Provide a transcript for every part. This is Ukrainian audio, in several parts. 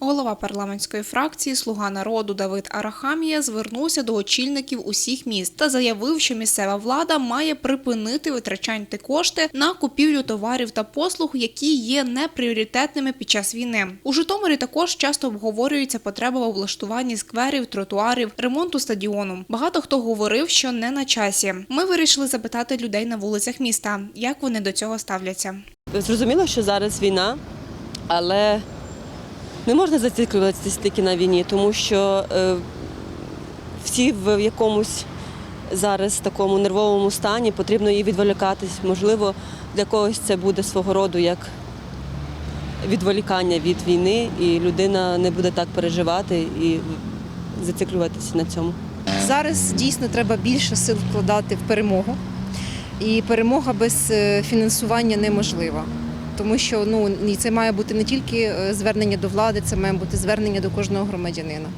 Голова парламентської фракції Слуга народу Давид Арахамія звернувся до очільників усіх міст та заявив, що місцева влада має припинити витрачати кошти на купівлю товарів та послуг, які є непріоритетними під час війни. У Житомирі також часто обговорюється потреба в облаштуванні скверів, тротуарів, ремонту стадіону. Багато хто говорив, що не на часі. Ми вирішили запитати людей на вулицях міста, як вони до цього ставляться. Зрозуміло, що зараз війна, але не можна зациклюватися тільки на війні, тому що е, всі в якомусь зараз такому нервовому стані, потрібно їй відволікатись. Можливо, для когось це буде свого роду як відволікання від війни, і людина не буде так переживати і зациклюватися на цьому. Зараз дійсно треба більше сил вкладати в перемогу. І перемога без е, фінансування неможлива. Тому що ну, це має бути не тільки е, звернення до влади, це має бути звернення до кожного громадянина.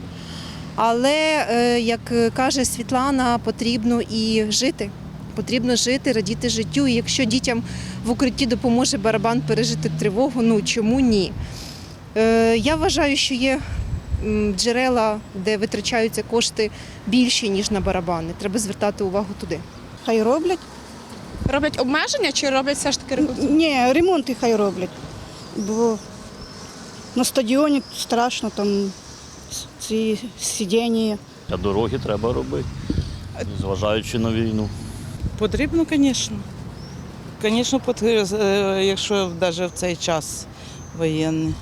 Але, е, як каже Світлана, потрібно і жити. Потрібно жити, радіти життю. І якщо дітям в укритті допоможе барабан пережити тривогу, ну чому ні? Е, Я вважаю, що є джерела, де витрачаються кошти більші, ніж на барабани. Треба звертати увагу туди. Хай роблять. Роблять обмеження чи роблять все ж таки ремонт? Ні, ремонти хай роблять. Бо на стадіоні страшно там ці сидіння. А дороги треба робити, зважаючи на війну. Потрібно, звісно. Звісно, е, якщо навіть в цей час воєнний.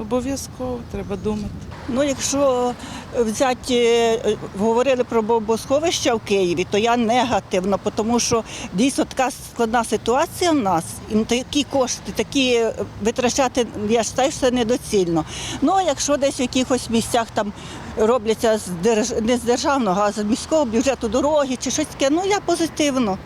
Обов'язково треба думати. Ну, якщо взяти, е, говорили про бомбосховища в Києві, то я негативно, тому що дійсно така складна ситуація в нас, і такі кошти, такі витрачати, я вважаю, що це недоцільно. Ну, а якщо десь в якихось місцях там робляться з не з державного, а з міського бюджету дороги чи щось таке, ну я позитивно.